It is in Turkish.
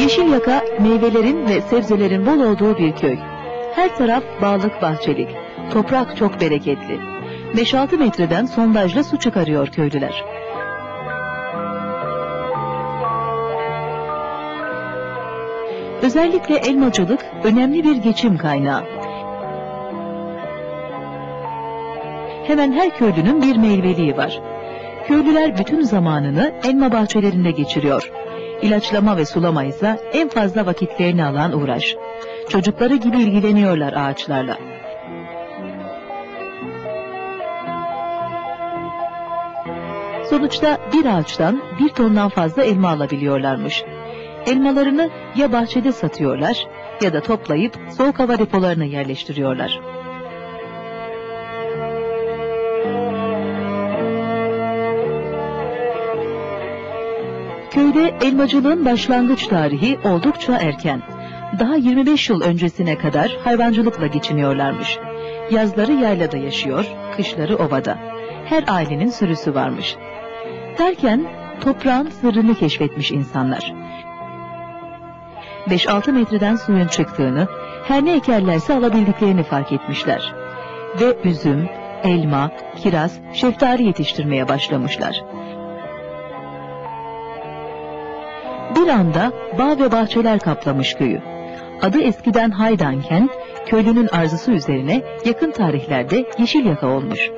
Yeşilyaka meyvelerin ve sebzelerin bol olduğu bir köy. Her taraf bağlık bahçelik. Toprak çok bereketli. 5-6 metreden sondajla su çıkarıyor köylüler. Özellikle elmacılık önemli bir geçim kaynağı. Hemen her köylünün bir meyveliği var. Köylüler bütün zamanını elma bahçelerinde geçiriyor. İlaçlama ve sulama ise en fazla vakitlerini alan uğraş. Çocukları gibi ilgileniyorlar ağaçlarla. Sonuçta bir ağaçtan bir tondan fazla elma alabiliyorlarmış. Elmalarını ya bahçede satıyorlar ya da toplayıp soğuk hava depolarına yerleştiriyorlar. Köyde elmacılığın başlangıç tarihi oldukça erken. Daha 25 yıl öncesine kadar hayvancılıkla geçiniyorlarmış. Yazları yaylada yaşıyor, kışları ovada. Her ailenin sürüsü varmış. Derken toprağın sırrını keşfetmiş insanlar. 5-6 metreden suyun çıktığını, her ne ekerlerse alabildiklerini fark etmişler. Ve üzüm, elma, kiraz, şeftali yetiştirmeye başlamışlar. Bir anda bağ ve bahçeler kaplamış köyü. Adı eskiden Haydanken, köylünün arzusu üzerine yakın tarihlerde Yeşilyaka olmuş.